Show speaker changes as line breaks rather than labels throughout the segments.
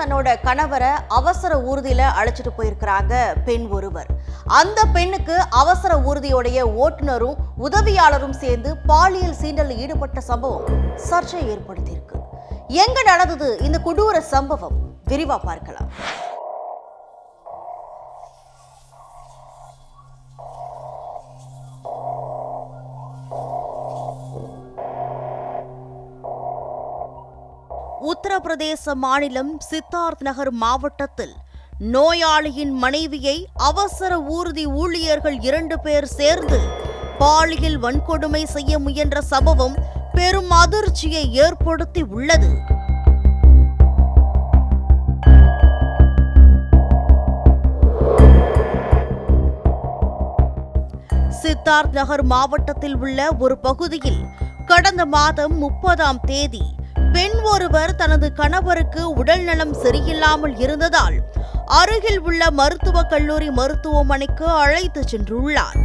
தன்னோட கணவரை அவசர ஊர்தியில அழைச்சிட்டு போயிருக்கிறாங்க பெண் ஒருவர். அந்த பெண்ணுக்கு அவசர ஊர்தியோடைய ஓட்டுநரும் உதவியாளரும் சேர்ந்து பாலியல் சீண்டலில் ஈடுபட்ட சம்பவம் சர்ச்சை ஏற்படுத்தியிருக்கு. எங்க நடந்தது? இந்த கொடூர சம்பவம் விரிவா பார்க்கலாம். உத்தரப்பிரதேச மாநிலம் சித்தார்த் நகர் மாவட்டத்தில் நோயாளியின் மனைவியை அவசர ஊர்தி ஊழியர்கள் இரண்டு பேர் சேர்ந்து பாலியல் வன்கொடுமை செய்ய முயன்ற சம்பவம் பெரும் அதிர்ச்சியை ஏற்படுத்தி உள்ளது. சித்தார்த் நகர் மாவட்டத்தில் உள்ள ஒரு பகுதியில் கடந்த மாதம் முப்பதாம் தேதி பெண் ஒருவர் தனது கணவருக்கு உடல்நலம் சரியில்லாமல் இருந்ததால் அருகில் உள்ள மருத்துவக் கல்லூரி மருத்துவமனைக்கு அழைத்து சென்றுள்ளார்.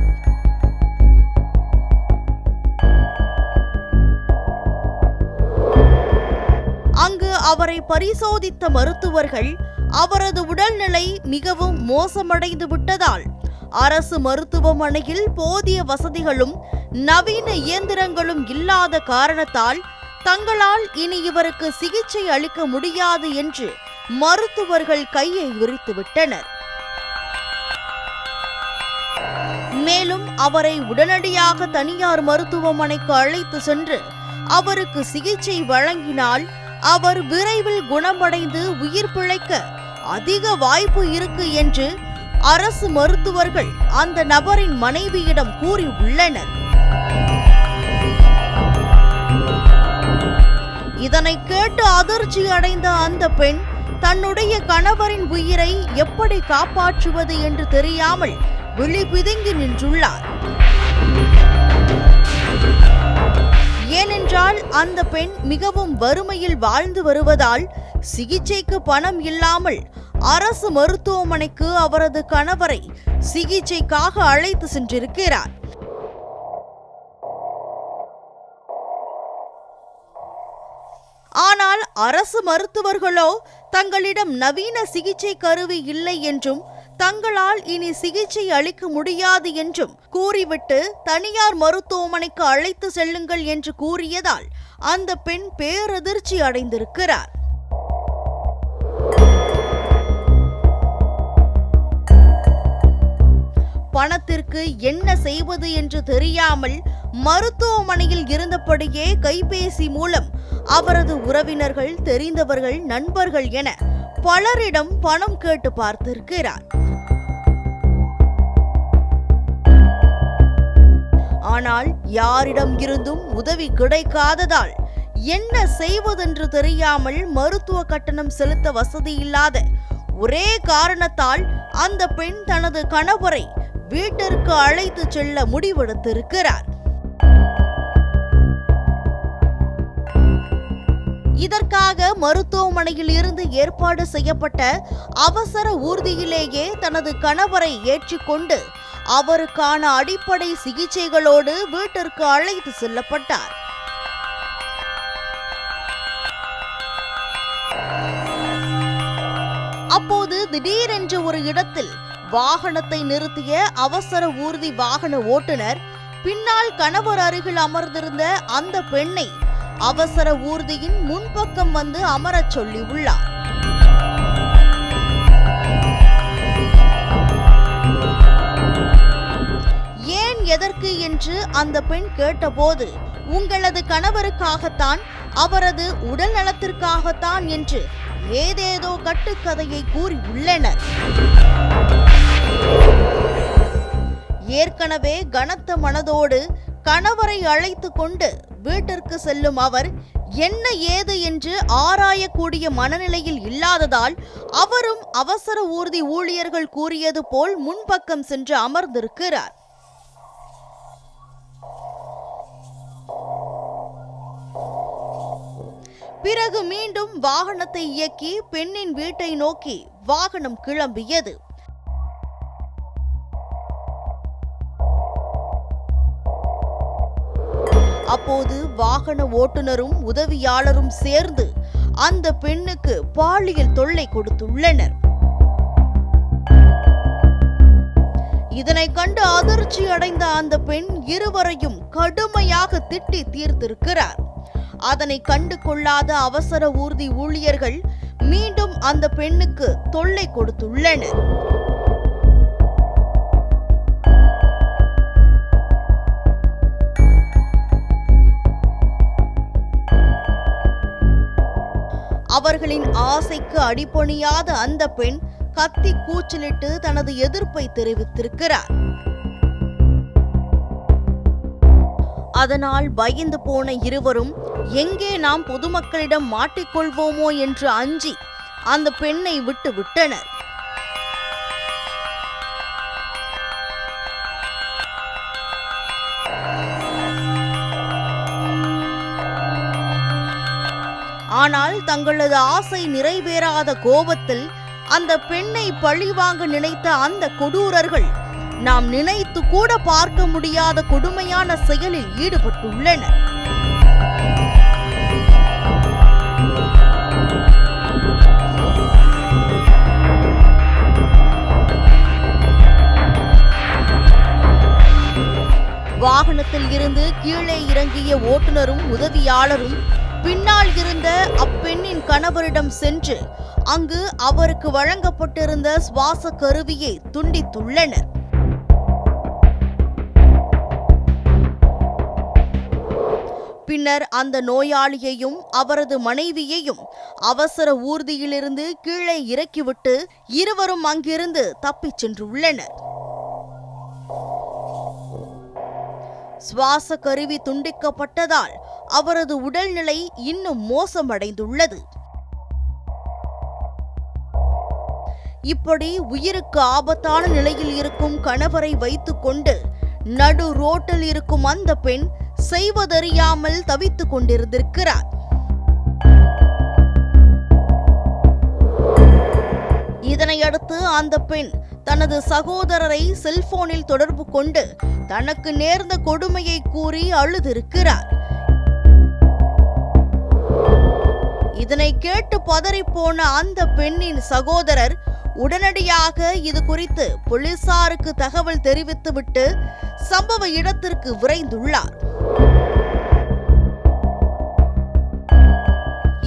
அங்கு அவரை பரிசோதித்த மருத்துவர்கள் அவரது உடல்நிலை மிகவும் மோசமடைந்து விட்டதால் அரசு மருத்துவமனையில் போதிய வசதிகளும் நவீன இயந்திரங்களும் இல்லாத காரணத்தால் தங்களால் இனி இவருக்கு சிகிச்சை அளிக்க முடியாது என்று மருத்துவர்கள் கையை விரித்துவிட்டனர். மேலும் அவரை உடனடியாக தனியார் மருத்துவமனைக்கு அழைத்து சென்று அவருக்கு சிகிச்சை வழங்கினால் அவர் விரைவில் குணமடைந்து உயிர் பிழைக்க அதிக வாய்ப்பு இருக்கு என்று அரசு மருத்துவர்கள் அந்த நபரின் மனைவியிடம் கூறியுள்ளனர் இதனை கேட்டு அதிர்ச்சி அடைந்த அந்த பெண் தன்னுடைய கணவரின் உயிரை எப்படி காப்பாற்றுவது என்று தெரியாமல் விழி பிதுங்கி நின்றுள்ளார். ஏனென்றால் அந்த பெண் மிகவும் வறுமையில் வாழ்ந்து வருவதால் சிகிச்சைக்கு பணம் இல்லாமல் அரசு மருத்துவமனைக்கு அவரது கணவரை சிகிச்சைக்காக அழைத்து சென்றிருக்கிறார். ஆனால் அரசு மருத்துவர்களோ தங்களிடம் நவீன சிகிச்சை கருவி இல்லை என்றும் தங்களால் இனி சிகிச்சை அளிக்க முடியாது என்றும் கூறிவிட்டு தனியார் மருத்துவமனைக்கு அழைத்து செல்லுங்கள் என்று கூறியதால் அந்த பெண் பேரதிர்ச்சி அடைந்திருக்கிறார். பணத்திற்கு என்ன செய்வது என்று தெரியாமல் மருத்துவமனையில் இருந்தபடியே கைபேசி மூலம் அவரது உறவினர்கள் தெரிந்தவர்கள் நண்பர்கள் என பலரிடம் பணம் கேட்டு பார்த்திருக்கிறார். ஆனால் யாரிடம் இருந்தும் உதவி கிடைக்காததால் என்ன செய்வதென்று தெரியாமல் மருத்துவ கட்டணம் செலுத்த வசதி இல்லாத ஒரே காரணத்தால் அந்த பெண் தனது கணவரை வீட்டிற்கு அழைத்து செல்ல முடிவெடுத்திருக்கிறார். இதற்காக மருத்துவமனையில் இருந்து ஏற்பாடு செய்யப்பட்ட அவசர ஊர்தியிலேயே தனது கணவரை ஏற்றிக்கொண்டு அவருக்கான அடிப்படை சிகிச்சைகளோடு வீட்டிற்கு அழைத்து செல்லப்பட்டார். அப்போது திடீரென்று ஒரு இடத்தில் வாகனத்தை நிறுத்திய அவசர ஊர்தி வாகன ஓட்டுநர் பின்னால் கணவர் அருகில் அமர்ந்திருந்த அந்த பெண்ணை அவசர ஊர்தியின் முன்பக்கம் வந்து அமரச் சொல்லி உள்ளார். ஏன் எதற்கு? என்று அந்த பெண் கேட்டபோது உங்களது கணவருக்காகத்தான் அவரது உடல் நலத்திற்காகத்தான் என்று ஏதேதோ கட்டுக்கதையை கூறி உள்ளனர் ஏற்கனவே கனத்த மனதோடு கணவரை அழைத்து கொண்டு வீட்டிற்கு செல்லும் அவர் என்ன ஏது என்று ஆராயக்கூடிய மனநிலையில் இல்லாததால் அவரும் அவசர ஊர்தி ஊழியர்கள் கூறியது போல் முன்பக்கம் சென்று அமர்ந்திருக்கிறார். பிறகு மீண்டும் வாகனத்தை இயக்கி பெண்ணின் வீட்டை நோக்கி வாகனம் கிளம்பியது. அப்போது வாகன ஓட்டுநரும் உதவியாளரும் சேர்ந்து அந்த பெண்ணுக்கு பாலியல் தொல்லை கொடுத்துள்ளனர். இதனை கண்டு அதிர்ச்சி அடைந்த அந்த பெண் இருவரையும் கடுமையாக திட்டி தீர்த்திருக்கிறார். அதனை கண்டு கொள்ளாத அவசர ஊர்தி ஊழியர்கள் மீண்டும் அந்த பெண்ணுக்கு தொல்லை கொடுத்துள்ளனர். அவர்களின் ஆசைக்கு அடிபணியாத அந்த பெண் கத்தி கூச்சலிட்டு தனது எதிர்ப்பை தெரிவித்திருக்கிறார். அதனால் பயந்து போன இருவரும் எங்கே நாம் பொதுமக்களிடம் மாட்டிக்கொள்வோமோ? என்று அஞ்சி அந்த பெண்ணை விட்டு விட்டனர். ஆனால் தங்களது ஆசை நிறைவேறாத கோபத்தில் அந்த பெண்ணை பழிவாங்க நினைத்த அந்த கொடூரர்கள் நாம் நினைத்து கூட பார்க்க முடியாத கொடுமையான செயலில் ஈடுபட்டுள்ளனர். வாகனத்தில் இருந்து கீழே இறங்கிய ஓட்டுநரும் உதவியாளரும் பின்னால் இருந்த அப்பெண்ணின் கணவரிடம் சென்று அங்கு அவருக்கு வழங்கப்பட்டிருந்த சுவாச கருவியை துண்டித்துள்ளனர். பின்னர் அந்த நோயாளியையும் அவரது மனைவியையும் அவசர ஊர்தியிலிருந்து கீழே இறக்கிவிட்டு இருவரும் அங்கிருந்து தப்பிச் சென்றுள்ளனர். சுவாச கருவி துண்டிக்கப்பட்டதால் அவரது உடல்நிலை இன்னும் மோசமடைந்துள்ளது. இப்படி உயிருக்கு ஆபத்தான நிலையில் இருக்கும் கணவரை வைத்துக்கொண்டு நடு ரோட்டில் இருக்கும் அந்த பெண் செய்வதறியாமல் தவித்துக் கொண்டிருந்திருக்கிறார். இதனையடுத்து அந்த பெண் தனது சகோதரரை செல்போனில் தொடர்பு கொண்டு தனக்கு நேர்ந்த கொடுமையை கூறி அழுதிருக்கிறார். இதனை கேட்டு பதறிப்போன அந்த பெண்ணின் சகோதரர் உடனடியாக இது குறித்து போலீசாருக்கு தகவல் தெரிவித்துவிட்டு சம்பவ இடத்திற்கு விரைந்துள்ளார்.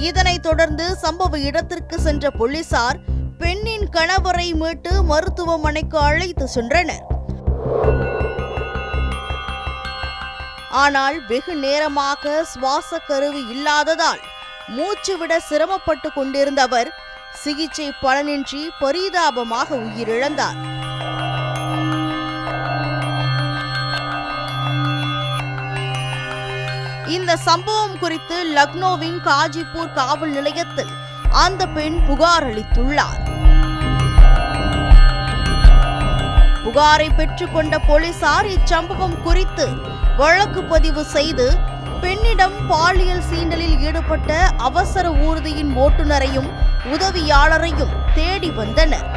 இதனைத் தொடர்ந்து சம்பவ இடத்திற்கு சென்ற போலீசார் பெண்ணின் கணவரை மீட்டு மருத்துவமனைக்கு அழைத்து சென்றனர். ஆனால் வெகு நேரமாக சுவாச கருவி இல்லாததால் மூச்சுவிட சிரமப்பட்டு கொண்டிருந்த அவர் சிகிச்சை பலனின்றி பரிதாபமாக உயிரிழந்தார். இந்த சம்பவம் குறித்து லக்னோவின் காஜிப்பூர் காவல் நிலையத்தில் அந்த பெண் புகார் அளித்துள்ளார். புகாரை பெற்றுக்கொண்ட போலீசார் இச்சம்பவம் குறித்து வழக்கு பதிவு செய்து பெண்ணிடம் பாலியல் சீண்டலில் ஈடுபட்ட அவசர ஊர்தியின் ஓட்டுநரையும் உதவியாளரையும் தேடி வந்தனர்.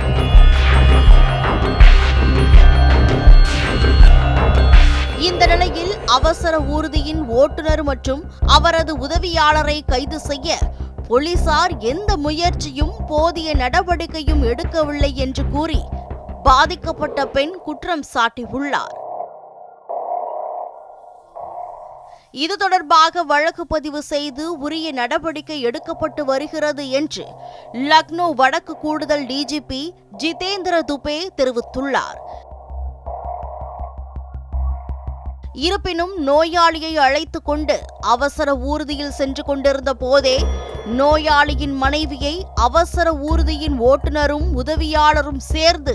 இந்த நிலையில் அவசர ஊர்தியின் ஓட்டுநர் மற்றும் அவரது உதவியாளரை கைது செய்ய போலீசார் எந்த முயற்சியும் போதிய நடவடிக்கையும் எடுக்கவில்லை என்று கூறி பாதிக்கப்பட்ட பெண் குற்றம் சாட்டியுள்ளார். இது தொடர்பாக வழக்கு பதிவு செய்து உரிய நடவடிக்கை எடுக்கப்பட்டு வருகிறது என்று லக்னோ வடக்கு கூடுதல் டிஜிபி ஜிதேந்திர துபே தெரிவித்துள்ளார். இருப்பினும் நோயாளியை அழைத்து கொண்டு அவசர ஊர்தியில் சென்று கொண்டிருந்த போதே நோயாளியின் மனைவியை அவசர ஊர்தியின் ஓட்டுநரும் உதவியாளரும் சேர்ந்து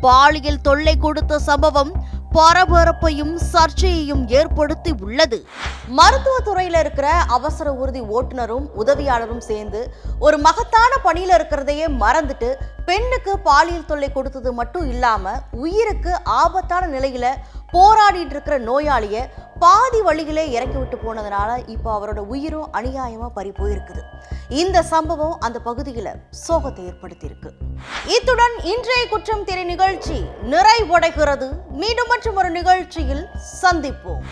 பாலியல் தொல்லை கொடுத்த சம்பவம் பரபரப்பையும் சர்ச்சையையும் ஏற்படுத்தி உள்ளது. மருத்துவத்துறையில இருக்கிற அவசர ஊர்தி ஓட்டுநரும் உதவியாளரும் சேர்ந்து ஒரு மகத்தான பணியில இருக்கிறதையே மறந்துட்டு பெண்ணுக்கு பாலியல் தொல்லை கொடுத்தது மட்டும் இல்லாம உயிருக்கு ஆபத்தான நிலையில போராடிட்டு இருக்கிற நோயாளிய பாதி வழியிலே இறக்கி விட்டு போனதுனால இப்போ அவரோட உயிரும் அநியாயமாக பறி போயிருக்குது. இந்த சம்பவம் அந்த பகுதியில் சோகத்தை ஏற்படுத்தியிருக்கு. இத்துடன் இன்றைய குற்றம் திரை நிகழ்ச்சி நிறைவடைகிறது. மீண்டும் மற்றும் ஒரு நிகழ்ச்சியில் சந்திப்போம்.